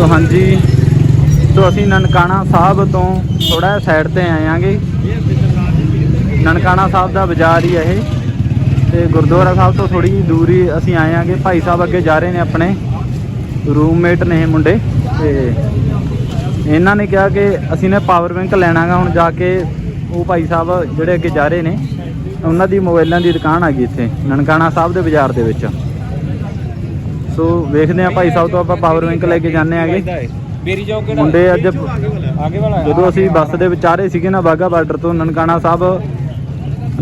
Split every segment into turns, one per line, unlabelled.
ਤੋ ਹਾਂਜੀ। ਤੋ ਅਸੀਂ ਨਨਕਾਣਾ ਸਾਹਿਬ ਤੋਂ ਥੋੜਾ ਸਾਈਡ ਤੇ ਆਏ ਆਂਗੇ। ਨਨਕਾਣਾ ਸਾਹਿਬ ਦਾ ਬਾਜ਼ਾਰ ਹੀ ਹੈ ਇਹ। ਤੇ ਗੁਰਦੁਆਰਾ ਸਾਹਿਬ ਤੋਂ ਥੋੜੀ ਦੂਰੀ ਅਸੀਂ ਆਏ ਆਂਗੇ। ਭਾਈ ਸਾਹਿਬ ਅੱਗੇ ਜਾ ਰਹੇ ਨੇ ਆਪਣੇ ਰੂਮਮੇਟ ਨੇ ਮੁੰਡੇ। ਤੇ ਇਹਨਾਂ ਨੇ ਕਿਹਾ ਕਿ ਅਸੀਂ ਨੇ ਪਾਵਰ ਬੈਂਕ ਲੈਣਾਗਾ ਹੁਣ ਜਾ ਕੇ ਉਹ ਭਾਈ ਸਾਹਿਬ ਜਿਹੜੇ ਅੱਗੇ ਜਾ ਰਹੇ ਨੇ, ਉਹਨਾਂ ਦੀ ਮੋਬਾਈਲਾਂ ਦੀ ਦੁਕਾਨ ਆ ਗਈ ਇੱਥੇ, ਨਨਕਾਣਾ ਸਾਹਿਬ ਦੇ ਬਾਜ਼ਾਰ ਦੇ ਵਿੱਚ। ਸੋ ਵੇਖਦੇ ਆ ਭਾਈ ਸਾਹਿਬ ਤੋਂ ਆਪਾਂ ਪਾਵਰ ਬੈਂਕ ਲੈ ਕੇ ਜਾਂਦੇ ਆਗੇ।
ਬੇਰੀ ਚੌਕ ਕਿਹੜਾ?
ਮੁੰਡੇ ਅੱਜ
ਆਗੇ ਵਾਲਾ।
ਜਦੋਂ ਅਸੀਂ ਬੱਸ ਦੇ ਵਿੱਚ ਆ ਰਹੇ ਸੀਗੇ ਨਾ ਬਾਗਾ ਬਾਰਡਰ ਤੋਂ ਨਨਕਾਣਾ ਸਾਹਿਬ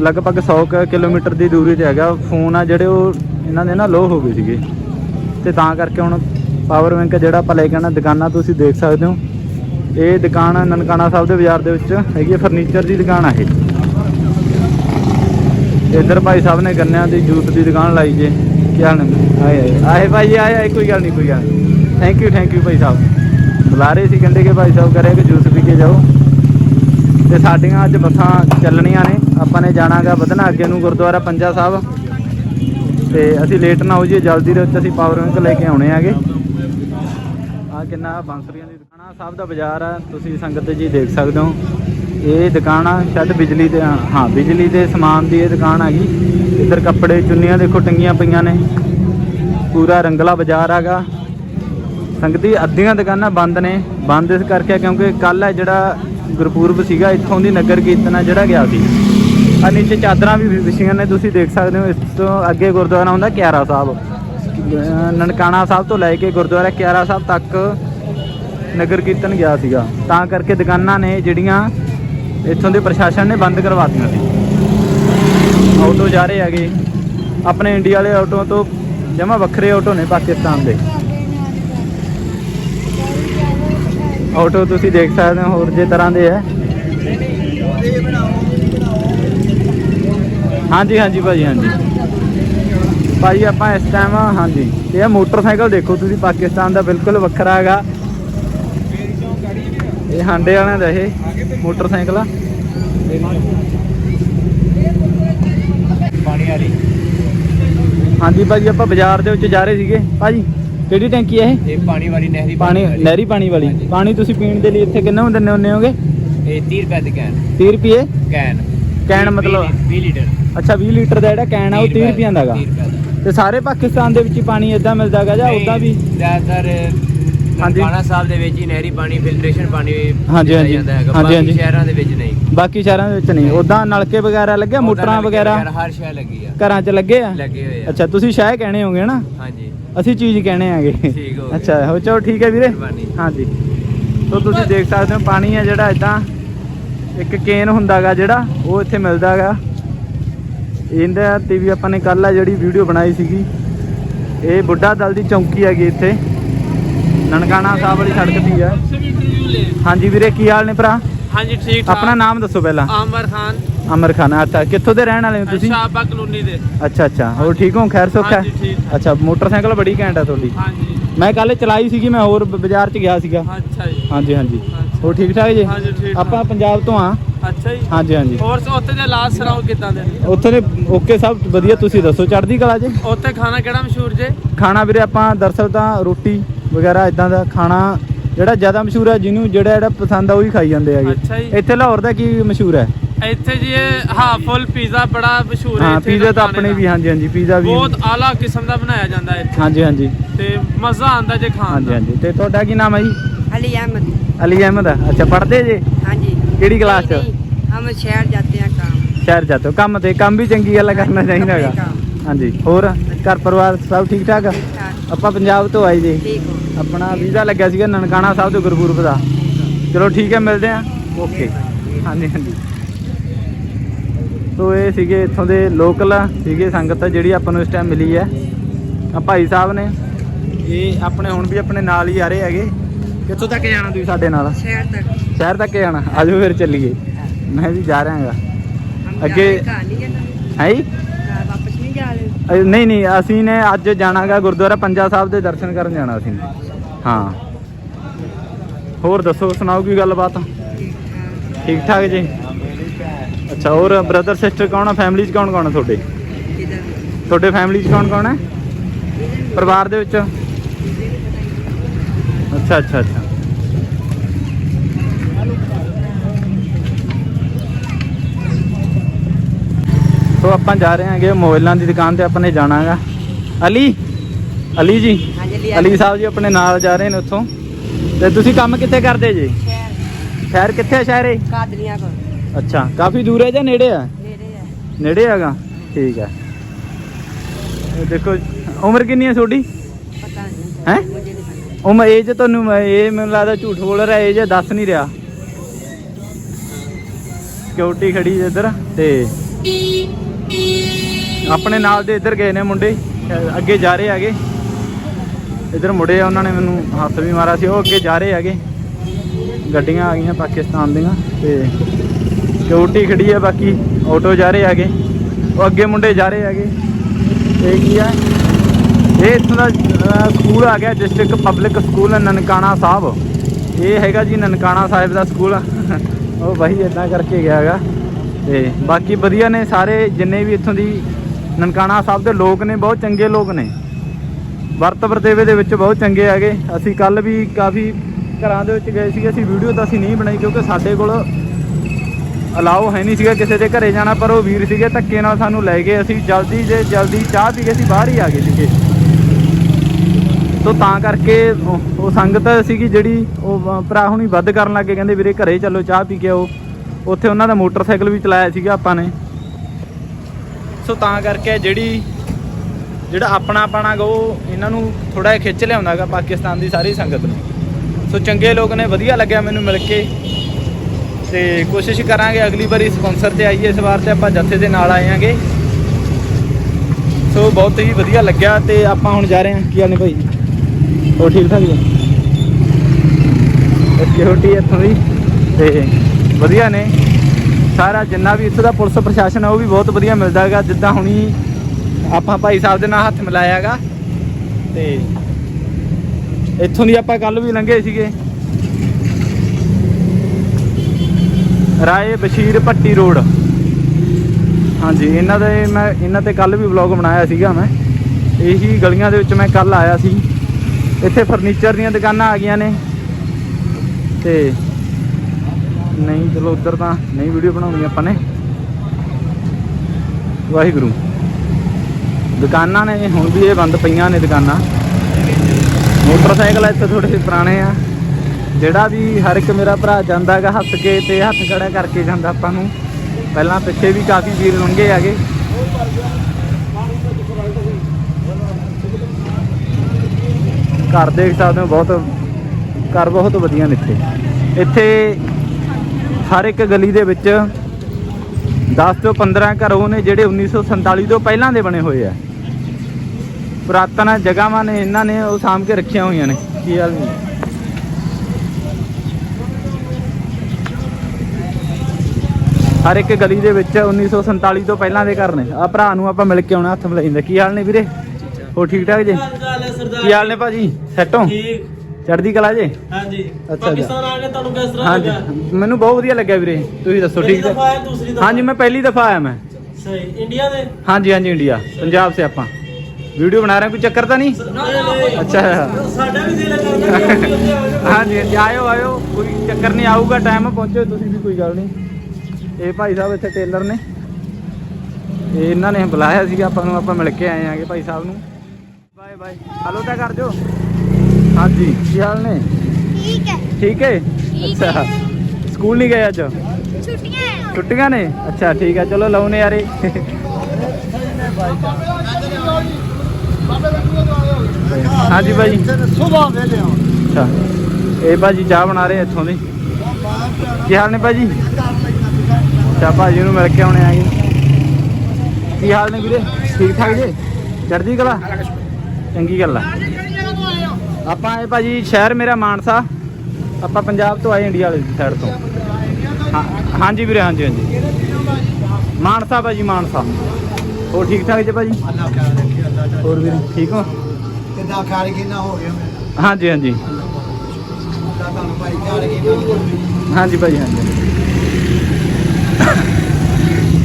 ਲਗਭਗ 100 ਕੁ ਕਿਲੋਮੀਟਰ ਦੀ ਦੂਰੀ ਤੇ ਹੈਗਾ। ਫੋਨ ਆ ਜਿਹੜੇ ਉਹ ਇਹਨਾਂ ਦੇ ਨਾ ਲੋ ਹੋ ਗਏ ਸੀਗੇ। ਤੇ ਤਾਂ ਕਰਕੇ ਹੁਣ ਪਾਵਰ ਬੈਂਕ ਜਿਹੜਾ ਆਪਾਂ ਲੈ ਕੇ ਆਣਾ ਦੁਕਾਨਾਂ ਤੁਸੀਂ ਦੇਖ ਸਕਦੇ ਹੋ। ਇਹ ਦੁਕਾਨ ਨਨਕਾਣਾ ਸਾਹਿਬ ਦੇ ਬਾਜ਼ਾਰ ਦੇ ਵਿੱਚ ਹੈਗੀ ਫਰਨੀਚਰ ਦੀ ਦੁਕਾਨ ਆ ਇਹ। ਇੱਧਰ ਭਾਈ ਸਾਹਿਬ ਨੇ ਗੰਨਿਆਂ ਦੀ ਜੂਸ ਦੀ ਦੁਕਾਨ ਲਾਈ ਜੇ। ਕੀ ਆਏ ਆਏ। ਆਏ ਭਾਈ, ਆਏ ਆਏ, ਕੋਈ ਗੱਲ ਨਹੀਂ ਕੋਈ ਗੱਲ thank you thank you Bhai Sahib. ਬੁਲਾ ਰਹੇ ਸੀ, ਕਹਿੰਦੇ ਕਿ ਭਾਈ ਸਾਹਿਬ ਕਰੇ ਕਿ ਜੂਸ ਪੀ ਕੇ ਜਾਓ। ਤੇ ਸਾਡੀਆਂ ਅੱਜ ਬੱਸਾਂ ਚੱਲਣੀਆਂ ਨੇ। ਆਪਾਂ ਨੇ ਜਾਣਾਗਾ ਵਧਣਾ ਅੱਗੇ ਨੂੰ ਗੁਰਦੁਆਰਾ ਪੰਜਾ ਸਾਹਿਬ। ਤੇ ਅਸੀਂ ਲੇਟ ਨਾ ਹੋ ਜਾਈਏ ਜਲਦੀ ਦੇ ਵਿੱਚ ਅਸੀਂ ਪਾਵਰ ਬੈਂਕ ਲੈ ਕੇ ਆਉਣੇ ਆਗੇ। ਆ ਕਿੰਨਾ ਬਾਂਸਰੀਆਂ ਦੀ ਦੁਕਾਨ ਸਾਹਿਬ ਦਾ ਬਾਜ਼ਾਰ ਆ। ਤੁਸੀਂ ਸੰਗਤ ਜੀ ਦੇਖ ਸਕਦੇ ਹੋ। ਇਹ ਦੁਕਾਨ ਆ, ਸ਼ਾਇਦ ਬਿਜਲੀ ਦੇ, ਹਾਂ ਬਿਜਲੀ ਦੇ ਸਮਾਨ ਦੀ ਇਹ ਦੁਕਾਨ ਆ ਗਈ ਇੱਧਰ ਕੱਪੜੇ ਚੁੰਨੀਆਂ ਦੇਖੋ ਟੰਗੀਆਂ ਪਈਆਂ ਨੇ। ਪੂਰਾ ਰੰਗਲਾ ਬਾਜ਼ਾਰ ਆਗਾ ਸੰਗਤੀ ਅੱਧੀਆਂ ਦੁਕਾਨਾਂ ਬੰਦ ਨੇ। ਬੰਦ ਇਸ ਕਰਕੇ ਕਿਉਂਕਿ ਕੱਲ ਹੈ ਜਿਹੜਾ ਗੁਰਪੂਰਬ ਸੀਗਾ, ਇੱਥੋਂ ਦੀ ਨਗਰ ਕੀਰਤਨ ਆ ਜਿਹੜਾ ਗਿਆ ਸੀ। ਆ ਨੀਚੇ ਚਾਦਰਾਂ ਵੀ ਵਿਛੀਆਂ ਨੇ, ਤੁਸੀਂ ਦੇਖ ਸਕਦੇ ਹੋ, ਇਸ ਤੋਂ ਅੱਗੇ ਗੁਰਦੁਆਰਾ ਹੁੰਦਾ ਕਿਆਰਾ ਸਾਹਿਬ। ਨਨਕਾਣਾ ਸਾਹਿਬ ਤੋਂ ਲੈ ਕੇ ਗੁਰਦੁਆਰਾ ਕਿਆਰਾ ਸਾਹਿਬ ਤੱਕ ਨਗਰ ਕੀਰਤਨ ਗਿਆ ਸੀਗਾ। ਤਾਂ ਕਰਕੇ ਦੁਕਾਨਾਂ ਨੇ ਜਿਹੜੀਆਂ ਇੱਥੋਂ ਦੇ ਪ੍ਰਸ਼ਾਸਨ ਨੇ ਬੰਦ ਕਰਵਾ ਦਿੱਤੀਆਂ ਸੀ। ਆਟੋ ਜਾ ਰਹੇ ਹੈਗੇ। ਆਪਣੇ ਇੰਡੀਆ ਵਾਲੇ ਆਟੋ ਤੋਂ ਜਮਾ ਵੱਖਰੇ ਆਟੋ ਨੇ ਪਾਕਿਸਤਾਨ ਦੇ। ਆਟੋ ਤੁਸੀਂ ਦੇਖ ਸਕਦੇ ਹੋ, ਹੋਰ ਜੇ ਤਰ੍ਹਾਂ ਦੇ ਹੈ। ਹਾਂਜੀ ਹਾਂਜੀ ਭਾਜੀ ਹਾਂਜੀ। ਭਾਜੀ, ਆਪਾਂ ਇਸ ਟਾਈਮ ਹਾਂਜੀ। ਇਹ ਮੋਟਰਸਾਈਕਲ ਦੇਖੋ ਤੁਸੀਂ, ਪਾਕਿਸਤਾਨ ਦਾ ਬਿਲਕੁਲ ਵੱਖਰਾ ਹੈਗਾ। ਇਹ ਹਾਂਡੇ ਵਾਲਿਆਂ ਦਾ ਇਹ ਮੋਟਰਸਾਈਕਲ ਆ।
ਪਾਣੀ ਵਾਲੀ।
ਹਾਂਜੀ ਭਾਜੀ ਆਪਾਂ ਬਾਜ਼ਾਰ ਦੇ ਵਿੱਚ ਜਾ ਰਹੇ ਸੀਗੇ। ਭਾਜੀ ਕਿਹੜੀ ਟੈਂਕੀ ਹੈ ਇਹ?
ਇਹ ਪਾਣੀ ਵਾਲੀ ਨਹਿਰੀ
ਪਾਣੀ। ਨਹਿਰੀ ਪਾਣੀ ਵਾਲੀ।
ਹਾਂਜੀ।
ਪਾਣੀ ਤੁਸੀਂ ਪੀਣ ਦੇ ਲਈ ਇੱਥੇ ਕਿੰਨੇ ਹੁੰਦੇ ਨੇ ਹੁੰਨੇ ਹੋਗੇ?
ਇਹ 30 ਰੁਪਏ ਦੀ ਕੈਨ।
30 ਰੁਪਏ?
ਕੈਨ।
ਕੈਨ ਮਤਲਬ
20 ਲੀਟਰ।
ਅੱਛਾ 20 ਲੀਟਰ ਦਾ ਜਿਹੜਾ ਕੈਨ ਆ ਉਹ 30 ਰੁਪਈਆਂ ਦਾ ਹੈਗਾ
30 ਰੁਪਏ ਦਾ।
ਤੇ ਸਾਰੇ ਪਾਕਿਸਤਾਨ ਦੇ ਵਿੱਚ ਹੀ ਪਾਣੀ ਇਦਾਂ ਮਿਲਦਾ ਹੈਗਾ ਜਾਂ ਉਦਾਂ ਵੀ?
ਜ਼ਿਆਦਾਤਰ
ਹਾਂਜੀ।
ਨਨਕਾਣਾ ਸਾਹਿਬ ਦੇ ਵਿੱਚ ਹੀ ਨਹਿਰੀ ਪਾਣੀ ਫਿਲਟਰੇਸ਼ਨ ਪਾਣੀ
ਹਾਂਜੀ,
ਦਿੱਤਾ
ਹਾਂਜੀ।
ਜਾਂਦਾ ਹੈਗਾ।
ਹਾਂਜੀ,
ਬਾਕੀ
ਹਾਂਜੀ।
ਸ਼ਹਿਰਾਂ ਦੇ ਵਿੱਚ ਨਹੀਂ।
ਬਾਕੀ ਸ਼ਹਿਰਾਂ ਦੇ ਵਿੱਚ ਨਹੀਂ। ਉਦਾਂ ਨਲਕੇ ਵਗੈਰਾ ਲੱਗੇ ਮੋਟਰਾਂ ਵਗੈਰਾ?
ਹਰ ਸ਼ਹਿਰ ਲੱਗੀ ਆ।
ਘਰਾਂ 'ਚ ਲੱਗੇ ਆ?
ਲੱਗੇ ਹੋਏ ਆ।
ਅੱਛਾ ਤੁਸੀਂ ਸ਼ਾਇਦ ਕਹਿਣੇ ਹੋਗੇ ਨਾ?
ਹਾਂਜੀ।
ਅਸੀਂ ਚੀਜ਼ ਕਹਿਣੇ ਆਗੇ।
ਠੀਕ ਹੋ ਗਿਆ।
ਅੱਛਾ ਹੋ ਚਲੋ ਠੀਕ ਹੈ ਵੀਰੇ।
ਮਿਹਰਬਾਨੀ।
ਹਾਂਜੀ। ਤੋ ਤੁਸੀਂ ਦੇਖ ਸਕਦੇ ਹੋ ਪਾਣੀ ਹੈ ਜਿਹੜਾ ਇਦਾਂ ਇੱਕ ਕੇਨ ਹੁੰਦਾਗਾ ਜਿਹੜਾ ਉਹ ਇੱਥੇ ਮਿਲਦਾਗਾ। ਇਹਦਾ ਤੇ ਵੀ ਆਪਾਂ ਨੇ ਕੱਲ ਆ ਜਿਹੜੀ ਵੀਡੀਓ ਬਣਾਈ ਸੀਗੀ। ਇਹ ਬੁੱਢਾ ਦਲ ਦੀ ਚੌਂਕੀ ਹੈਗੀ ਇੱਥੇ। ਨਨਕਾਣਾ ਸਾਹਿਬ ਵਾਲੀ ਸੜਕ ਦੀ ਆ ਹਾਂਜੀ ਵੀਰੇ ਕੀ ਹਾਲ ਨੇ ਭਰਾ?
ਹਾਂਜੀ ਠੀਕ
ਆਪਣਾ ਨਾਮ ਦੱਸੋ ਪਹਿਲਾਂ।
ਆਮਰ ਖਾਨ।
ਅਮਰ ਖਾਨ ਅੱਛਾ ਕਿੱਥੋਂ ਦੇ ਰਹਿਣ ਵਾਲੇ ਹੋ ਤੁਸੀਂ?
ਸ਼ਾਹਬਾ ਕਲੋਨੀ ਦੇ।
ਅੱਛਾ ਅੱਛਾ ਹੋਰ ਠੀਕ ਹੋ? ਖੈਰ ਸੁੱਖ ਹੈ?
ਠੀਕ।
ਅੱਛਾ ਮੋਟਰਸਾਈਕਲ ਬੜੀ ਘੈਂਟ ਆ ਤੁਹਾਡੀ।
ਹਾਂਜੀ।
ਮੈਂ ਕੱਲ ਚਲਾਈ ਸੀਗੀ ਮੈਂ ਹੋਰ ਬਾਜ਼ਾਰ 'ਚ ਗਿਆ ਸੀਗਾ।
ਅੱਛਾ ਜੀ।
ਹਾਂਜੀ ਹਾਂਜੀ। ਹੋਰ ਠੀਕ ਠਾਕ ਜੀ?
ਹਾਂਜੀ, ਠੀਕ ਠਾਕ।
ਆਪਾਂ ਪੰਜਾਬ ਤੋਂ ਆ
ਅੱਛਾ ਜੀ।
ਹਾਂਜੀ ਹਾਂਜੀ।
ਹੋਰ ਉੱਥੇ ਦੇ ਲਾਸਟ ਸੁਣਾਓ ਕਿਦਾਂ ਦੇ ਨੇ?
ਉੱਥੇ ਦੇ ਓਕੇ ਸਭ ਵਧੀਆ ਤੁਸੀਂ ਦੱਸੋ ਚੜ੍ਹਦੀ ਕਲਾ ਜੀ?
ਉੱਥੇ ਖਾਣਾ ਕਿਹੜਾ ਮਸ਼ਹੂਰ ਜੇ?
ਖਾਣਾ ਵੀਰੇ ਆਪਾਂ ਦਰਸਲ ਤਾਂ ਰੋਟੀ ਵਗੈਰਾ ਇਦਾਂ ਦਾ ਖਾਣਾ ਜਿਹੜਾ ਜ਼ਿਆਦਾ ਮਸ਼ਹੂਰ ਹੈ ਜਿਹਨੂੰ ਜਿਹੜਾ ਜਿਹੜਾ ਪਸੰਦ ਆ ਉਹੀ ਖਾਈ ਜਾਂਦੇ ਹੈਗੇ
ਅੱਛਾ ਜੀ।
ਇੱਥੇ ਲਾਹੌਰ ਦਾ ਕੀ ਮਸ਼ਹੂਰ ਹੈ
ਇੱਥੇ ਜੀ ਇਹ ਹਾਫ ਫੁੱਲ ਪੀਜ਼ਾ ਬੜਾ ਮਸ਼ਹੂਰ ਹੈ
ਹਾਂ
ਇੱਥੇ
ਪੀਜ਼ਾ
ਦੇ
ਤਾਂ
ਖਾਣੇ
ਆਪਣੇ
ਦਾ।
ਵੀ ਹਾਂਜੀ ਹਾਂਜੀ ਪੀਜ਼ਾ ਵੀ
ਬਹੁਤ ਆਲਾ ਕਿਸਮ ਦਾ ਬਣਾਇਆ ਜਾਂਦਾ ਹੈ ਇੱਥੇ
ਹਾਂਜੀ ਹਾਂਜੀ
ਤੇ ਮਜ਼ਾ ਆਂਦਾ ਜੇ ਖਾਣ
ਹਾਂਜੀ
ਦਾ
ਹਾਂਜੀ ਤੇ ਤੁਹਾਡਾ ਕੀ ਨਾਮ ਹੈ ਜੀ
अली अहमद
ਅਲੀ ਅਹਿਮਦ ਅੱਛਾ ਪੜ੍ਹਦੇ ਜੇ
हाँ जी
ਕਿਹੜੀ ਕਲਾਸ ਚ
नहीं, नहीं, हम शहर जाते हैं काम
ਸ਼ਹਿਰ ਜਾਤੋ ਕੰਮ ਤੇ ਕੰਮ ਵੀ ਚੰਗੀ ਗੱਲ ਆ, ਕਰਨਾ ਚਾਹੀਦਾ ਹੈਗਾ
ਕੰਮ।
ਹਾਂਜੀ। ਹੋਰ ਘਰ ਪਰਿਵਾਰ ਸਭ ਠੀਕ ਠਾਕ? ਆ ਆਪਾਂ ਪੰਜਾਬ ਤੋਂ ਆਏ ਜੀ। ਆਪਣਾ ਵੀਜ਼ਾ ਲੱਗਿਆ ਸੀਗਾ ਨਨਕਾਣਾ ਸਾਹਿਬ ਤੋਂ ਗੁਰਪੁਰਬ ਦਾ। ਚਲੋ ਠੀਕ ਹੈ ਮਿਲਦੇ ਆ ਓਕੇ। ਹਾਂਜੀ ਹਾਂਜੀ। ਸੋ ਇਹ ਸੀਗੇ ਇੱਥੋਂ ਦੇ ਲੋਕਲ ਸੀਗੇ ਸੰਗਤ ਜਿਹੜੀ ਆਪਾਂ ਨੂੰ ਇਸ ਟਾਈਮ ਮਿਲੀ ਹੈ। ਆ ਭਾਈ ਸਾਹਿਬ ਨੇ। ਇਹ ਆਪਣੇ ਹੁਣ ਵੀ ਆਪਣੇ ਨਾਲ ਹੀ ਆ ਰਹੇ ਹੈਗੇ। ਕਿੱਥੋਂ ਤੱਕ ਜਾਣਾ ਤੁਸੀਂ ਸਾਡੇ ਨਾਲ?
ਸ਼ਹਿਰ ਤੱਕ।
ਸ਼ਹਿਰ ਤੱਕ ਜਾਣਾ। ਆਜੋ ਫਿਰ ਚੱਲੀਏ। ਮੈਂ ਵੀ ਜਾ
ਰਿਹਾਗਾ ਅੱਗੇ
ਹੈ ਜੀ? ਨਹੀਂ ਨਹੀਂ, ਅਸੀਂ ਨੇ ਅੱਜ ਜਾਣਾਗਾ ਗੁਰਦੁਆਰਾ ਪੰਜਾ ਸਾਹਿਬ ਦੇ ਦਰਸ਼ਨ ਕਰਨ ਜਾਣਾ ਅਸੀਂ ਹਾਂ। ਹੋਰ ਦੱਸੋ, ਸੁਣਾਓ ਕੀ ਗੱਲਬਾਤ? ਠੀਕ ਠਾਕ ਜੀ? ਅੱਛਾ, ਹੋਰ ਬ੍ਰਦਰ ਸਿਸਟਰ ਕੌਣ ਆ? ਫੈਮਿਲੀ ਚ ਕੌਣ ਕੌਣ ਆ ਤੁਹਾਡੇ? ਤੁਹਾਡੇ ਫੈਮਿਲੀ ਚ ਕੌਣ ਕੌਣ ਹੈ ਪਰਿਵਾਰ ਦੇ ਵਿੱਚ? ਅੱਛਾ ਅੱਛਾ ਅੱਛਾ। ਸੋ ਆਪਾਂ ਜਾ ਰਹੇ ਹਾਂਗੇ ਮੋਬਾਈਲਾਂ ਦੀ ਦੁਕਾਨ ਤੇ ਆਪਾਂ ਨੇ ਜਾਣਾ ਹੈਗਾ ਅਲੀ ਅਲੀ ਜੀ। ਅਲੀ ਸਾਹਿਬ ਜੀ ਆਪਣੇ ਨਾਲ ਜਾ ਰਹੇ ਨੇ ਉੱਥੋਂ। ਤੇ ਤੁਸੀਂ ਕੰਮ ਕਿੱਥੇ ਕਰਦੇ ਜੀ?
ਸ਼ਹਿਰ।
ਕਿੱਥੇ ਸ਼ਹਿਰ ਇਹ?
ਕਾਦਰੀਆਂ ਕੋ
ਅੱਛਾ ਕਾਫੀ ਦੂਰ ਹੈ ਜਾਂ ਨੇੜੇ ਆ?
ਨੇੜੇ ਆ।
ਨੇੜੇ ਹੈਗਾ ਠੀਕ ਹੈ ਦੇਖੋ ਉਮਰ ਕਿੰਨੀ ਹੈ ਤੁਹਾਡੀ?
ਪਤਾ ਨਹੀਂ।
ਹੈਂ? ਉਮਰ ਏਜ ਤੁਹਾਨੂੰ ਇਹ ਮੈਨੂੰ ਲੱਗਦਾ ਝੂਠ ਬੋਲ ਰਿਹਾ ਏਜ ਦੱਸ ਨਹੀਂ ਰਿਹਾ। ਸਿਕਿਉਰਿਟੀ ਖੜੀ ਹੈ ਇੱਧਰ ਤੇ ਆਪਣੇ ਨਾਲ ਦੇ ਇੱਧਰ ਗਏ ਨੇ ਮੁੰਡੇ ਅੱਗੇ ਜਾ ਰਹੇ ਹੈਗੇ। ਇੱਧਰ ਮੁੜੇ ਆ, ਉਹਨਾਂ ਨੇ ਮੈਨੂੰ ਹੱਥ ਵੀ ਮਾਰਿਆ ਸੀ, ਉਹ ਅੱਗੇ ਜਾ ਰਹੇ ਹੈਗੇ। ਗੱਡੀਆਂ ਆ ਗਈਆਂ ਪਾਕਿਸਤਾਨ ਦੀਆਂ ਤੇ ਸਿਕਿਉਰਿਟੀ ਖੜੀ ਹੈ ਬਾਕੀ ਆਟੋ ਜਾ ਰਹੇ ਹੈਗੇ। ਉਹ ਅੱਗੇ ਮੁੰਡੇ ਜਾ ਰਹੇ ਹੈਗੇ। ਇਹ ਕੀ ਹੈ ਇਹ ਇੱਥੋਂ ਦਾ ਸਕੂਲ ਆ ਗਿਆ district public school Nankana Sahib. ਇਹ ਹੈਗਾ ਜੀ ਨਨਕਾਣਾ ਸਾਹਿਬ ਦਾ ਸਕੂਲ ਉਹ ਬਾਈ ਇਦਾਂ ਕਰਕੇ ਗਿਆ ਹੈਗਾ। ਤੇ ਬਾਕੀ ਵਧੀਆ ਨੇ ਸਾਰੇ, ਜਿੰਨੇ ਵੀ ਇੱਥੋਂ ਦੀ ਨਨਕਾਣਾ ਸਾਹਿਬ ਦੇ ਲੋਕ ਨੇ, ਬਹੁਤ ਚੰਗੇ ਲੋਕ ਨੇ। ਵਰਤ ਵਰਤੇਵੇ ਦੇ ਵਿੱਚ ਬਹੁਤ ਚੰਗੇ ਹੈਗੇ। ਅਸੀਂ ਕੱਲ ਵੀ ਕਾਫੀ ਘਰਾਂ ਦੇ ਵਿੱਚ ਗਏ ਸੀਗੇ। ਅਸੀਂ ਵੀਡੀਓ ਤਾਂ ਅਸੀਂ ਨਹੀਂ ਬਣਾਈ ਕਿਉਂਕਿ ਸਾਡੇ ਕੋਲ ਅਲਾਓ ਹੈ ਨਹੀਂ ਸੀਗਾ ਕਿਸੇ ਦੇ ਘਰੇ ਜਾਣਾ, ਪਰ ਉਹ ਵੀਰ ਸੀਗੇ ਧੱਕੇ ਨਾਲ ਸਾਨੂੰ ਲੈ ਗਏ। ਅਸੀਂ ਜਲਦੀ ਜੇ ਜਲਦੀ ਚਾਹ ਪੀ ਕੇ ਅਸੀਂ ਬਾਹਰ ਹੀ ਆ ਗਏ ਸੀਗੇ। ਸੋ ਤਾਂ ਕਰਕੇ ਉਹ ਸੰਗਤ ਸੀਗੀ ਜਿਹੜੀ ਉਹ ਭਰਾ ਹੁਣੀ ਵੱਧ ਕਰਨ ਲੱਗੇ ਕਹਿੰਦੇ ਵੀਰੇ ਘਰੇ ਚੱਲੋ, ਚਾਹ ਪੀ ਕੇ ਆਓ। ਉੱਥੇ ਉਹਨਾਂ ਦਾ ਮੋਟਰਸਾਈਕਲ ਵੀ ਚਲਾਇਆ ਸੀਗਾ ਆਪਾਂ ਨੇ। ਸੋ ਤਾਂ ਕਰਕੇ ਜਿਹੜੀ ਜਿਹੜਾ ਆਪਣਾ ਆਪਣਾ ਗਾ ਉਹ ਇਹਨਾਂ ਨੂੰ ਥੋੜਾ ਜਿਹਾ ਖਿੱਚ ਲਿਆਉਂਦਾਗਾ ਪਾਕਿਸਤਾਨ ਦੀ ਸਾਰੀ ਸੰਗਤ ਨੂੰ। ਸੋ ਚੰਗੇ ਲੋਕ ਨੇ, ਵਧੀਆ ਲੱਗਿਆ ਮੈਨੂੰ ਮਿਲ ਕੇ। ਤੇ ਕੋਸ਼ਿਸ਼ ਕਰਾਂਗੇ ਅਗਲੀ ਵਾਰੀ ਸਪਾਂਸਰ ਤੇ ਆਈਏ ਇਸ ਵਾਰ ਤੇ ਆਪਾਂ ਜੱਥੇ ਦੇ ਨਾਲ ਆਏ ਆਂਗੇ। ਸੋ ਬਹੁਤ ਹੀ ਵਧੀਆ ਲੱਗਿਆ ਤੇ ਆਪਾਂ ਹੁਣ ਜਾ ਰਹੇ ਹਾਂ। ਕੀ ਹਾਲ ਨੇ ਭਾਈ ਉਹ ਠੀਕ ਠਾਕ ਜੀ? ਸਿਕਿਉਰਿਟੀ ਇੱਥੋਂ ਦੀ। ਤੇ ਵਧੀਆ ਨੇ। ਸਾਰਾ ਜਿੰਨਾ ਵੀ ਇੱਥੋਂ ਦਾ ਪੁਲਿਸ ਪ੍ਰਸ਼ਾਸਨ ਹੈ ਉਹ ਵੀ ਬਹੁਤ ਵਧੀਆ ਮਿਲਦਾ ਹੈਗਾ, ਜਿੱਦਾਂ ਹੁਣੀ ਆਪਾਂ ਭਾਈ ਸਾਹਿਬ ਦੇ ਨਾਲ ਹੱਥ ਮਿਲਾਇਆ ਹੈਗਾ। ਤੇ ਇੱਥੋਂ ਦੀ ਆਪਾਂ ਕੱਲ ਵੀ ਲੰਘੇ ਸੀਗੇ। ਰਾਏ ਬਸ਼ੀਰ ਪੱਟੀ ਰੋਡ। ਹਾਂਜੀ, ਇਹਨਾਂ ਦੇ ਮੈਂ, ਇਹਨਾਂ ਤੇ ਕੱਲ ਵੀ ਵਲੌਗ ਬਣਾਇਆ ਸੀਗਾ ਮੈਂ। ਇਹੀ ਗਲੀਆਂ ਦੇ ਵਿੱਚ ਮੈਂ ਕੱਲ ਆਇਆ ਸੀ। ਇੱਥੇ ਫਰਨੀਚਰ ਦੀਆਂ ਦੁਕਾਨਾਂ ਆ ਗਈਆਂ ਨੇ। ਤੇ ਨਹੀਂ, ਚਲੋ ਉੱਧਰ ਤਾਂ ਨਹੀਂ ਵੀਡੀਓ ਬਣਾਉਣੀ ਆਪਾਂ ਨੇ। ਵਾਹਿਗੁਰੂ। ਦੁਕਾਨਾਂ ਨੇ, ਹੁਣ ਵੀ ਇਹ ਬੰਦ ਪਈਆਂ ਨੇ ਦੁਕਾਨਾਂ। ਮੋਟਰਸਾਈਕਲ ਇੱਥੇ ਥੋੜੇ ਜਿਹੇ ਪੁਰਾਣੇ ਆ। ਜਿਹੜਾ ਵੀ ਹਰ ਇੱਕ ਮੇਰਾ ਭਰਾ ਜਾਂਦਾ ਹੈਗਾ ਹੱਸ ਕੇ ਤੇ ਹੱਥ ਖੜਾ ਕਰਕੇ ਜਾਂਦਾ ਆਪਾਂ ਨੂੰ। ਪਹਿਲਾਂ ਪਿੱਛੇ ਵੀ ਕਾਫੀ ਵੀਰ ਲੰਘੇ ਹੈਗੇ। ਘਰ ਦੇਖ ਸਕਦੇ ਹੋ ਬਹੁਤ, ਘਰ ਬਹੁਤ ਵਧੀਆ ਨੇ ਇੱਥੇ। ਇੱਥੇ ਹਰ ਇੱਕ ਗਲੀ ਦੇ ਵਿੱਚ 10 ਤੋਂ 15 ਘਰ ਉਹ ਨੇ ਜਿਹੜੇ 1947 ਤੋਂ ਪਹਿਲਾਂ ਦੇ ਬਣੇ ਹੋਏ ਆ। ਪੁਰਾਤਨ ਜਗ੍ਹਾਵਾਂ ਨੇ ਇਹਨਾਂ ਨੇ ਉਹ ਸਾਂਭ ਕੇ ਰੱਖੀਆਂ ਹੋਈਆਂ ਨੇ। ਕੀ ਹਾਲ ਨਹੀਂ ਹਰ ਇੱਕ ਗਲੀ ਦੇ ਵਿੱਚ 1947 ਤੋਂ ਪਹਿਲਾਂ ਦੇ ਘਰ ਨੇ। ਆ ਭਰਾ ਨੂੰ ਆਪਾਂ ਮਿਲ ਕੇ ਆਉਣਾ ਹੱਥ ਮਿਲਾਈਂਦਾ। ਕੀ ਹਾਲ ਨੇ ਵੀਰੇ? ਹੋ ਠੀਕ। ਠਾਕ ਜੀ? ਕੀ ਹਾਲ ਨੇ ਭਾਜੀ? ਸੈਟੋ
ਠੀਕ।
ਚੜ੍ਹਦੀ ਕਲਾ ਜੀ?
ਹਾਂਜੀ।
ਅੱਛਾ।
ਪਾਕਿਸਤਾਨ ਆ ਕੇ ਤੁਹਾਨੂੰ ਕਿਸ ਤਰ੍ਹਾਂ
ਹਾਂਜੀ।
ਲੱਗਾ
ਮੈਨੂੰ ਬਹੁਤ ਵਧੀਆ ਲੱਗਿਆ ਵੀਰੇ ਤੁਸੀਂ ਦੱਸੋ
ਪਹਿਲੀ
ਠੀਕ ਹੈ?
ਦੂਸਰੀ ਦਫਾ?
ਹਾਂਜੀ ਮੈਂ ਪਹਿਲੀ ਦਫਾ ਆਇਆ ਮੈਂ।
ਸਹੀ ਇੰਡੀਆ ਦੇ?
ਹਾਂਜੀ ਹਾਂਜੀ ਇੰਡੀਆ ਪੰਜਾਬ ਸੇ ਆਪਾਂ। ਵੀਡੀਓ ਬਣਾ ਰਹੇ ਕੋਈ ਚੱਕਰ ਤਾਂ ਨਹੀਂ? ਅੱਛਾ।
ਸਾਡਾ ਵੀ ਦਿਲ ਕਰਦਾ ਕਿ ਅਸੀਂ ਉੱਥੇ ਆ ਜਾਓ।
ਹਾਂਜੀ ਹਾਂਜੀ ਆਇਓ ਆਇਓ ਕੋਈ ਚੱਕਰ ਨਹੀਂ ਆਊਗਾ ਟਾਈਮ ਪਹੁੰਚੋ ਤੁਸੀਂ ਵੀ ਕੋਈ ਗੱਲ ਨਹੀਂ। ਇਹ ਭਾਈ ਸਾਹਿਬ ਇੱਥੇ ਟੇਲਰ ਨੇ। ਇਹ ਇਹਨਾਂ ਨੇ ਬੁਲਾਇਆ ਸੀਗਾ ਆਪਾਂ ਨੂੰ ਆਪਾਂ ਮਿਲ ਕੇ ਆਏ ਆਂਗੇ ਭਾਈ ਸਾਹਿਬ ਨੂੰ। Bye bye. ਹਲੋ ਤਾਂ ਕਰ ਦਿਓ ਹਾਂਜੀ। ਕੀ ਹਾਲ ਨੇ?
ਠੀਕ ਹੈ।
ਠੀਕ ਹੈ? ਅੱਛਾ। ਸਕੂਲ ਨਹੀਂ ਗਏ ਅੱਜ?
ਛੁੱਟੀਆਂ ਹੈ।
ਛੁੱਟੀਆਂ ਨੇ? ਅੱਛਾ ਠੀਕ ਹੈ। ਚਲੋ ਲਾਉਨੇ ਯਾਰੇ ਹਾਂਜੀ ਭਾਜੀ
ਸੁਬਾਹ ਵੇਲੇ
ਅੱਛਾ। ਇਹ ਭਾਜੀ ਚਾਹ ਬਣਾ ਰਹੇ ਇੱਥੋਂ ਦੇ। ਕੀ ਹਾਲ ਨੇ ਭਾਜੀ? ਅੱਛਾ ਭਾਜੀ ਨੂੰ ਮਿਲ ਕੇ ਆਉਣੇ ਆਏ ਕੀ ਹਾਲ ਨੇ ਵੀਰੇ? ਠੀਕ ਠਾਕ ਜੀ? ਚੜ੍ਹਦੀ ਕਲਾ? ਚੰਗੀ ਗੱਲ ਆ। ਆਪਾਂ ਆਏ ਭਾਜੀ ਸ਼ਹਿਰ ਮੇਰਾ ਮਾਨਸਾ ਆਪਾਂ ਪੰਜਾਬ ਤੋਂ ਆਏ ਇੰਡੀਆ ਵਾਲੀ ਸਾਈਡ ਤੋਂ। ਹਾਂ ਹਾਂਜੀ ਵੀਰੇ ਹਾਂਜੀ ਹਾਂਜੀ। ਮਾਨਸਾ ਭਾਜੀ ਮਾਨਸਾ। ਹੋਰ ਠੀਕ ਠਾਕ ਜੀ ਭਾਜੀ? ਹੋਰ ਵੀਰੇ ਠੀਕ ਹੋ?
ਕਿੱਦਾਂ ਖਿਆਲ ਕਿੰਨਾ ਹੋ ਗਿਆ?
ਹਾਂਜੀ ਹਾਂਜੀ।
ਤੁਹਾਨੂੰ ਭਾਈ ਕਿੰਨਾ
ਹਾਂਜੀ ਹਾਂਜੀ।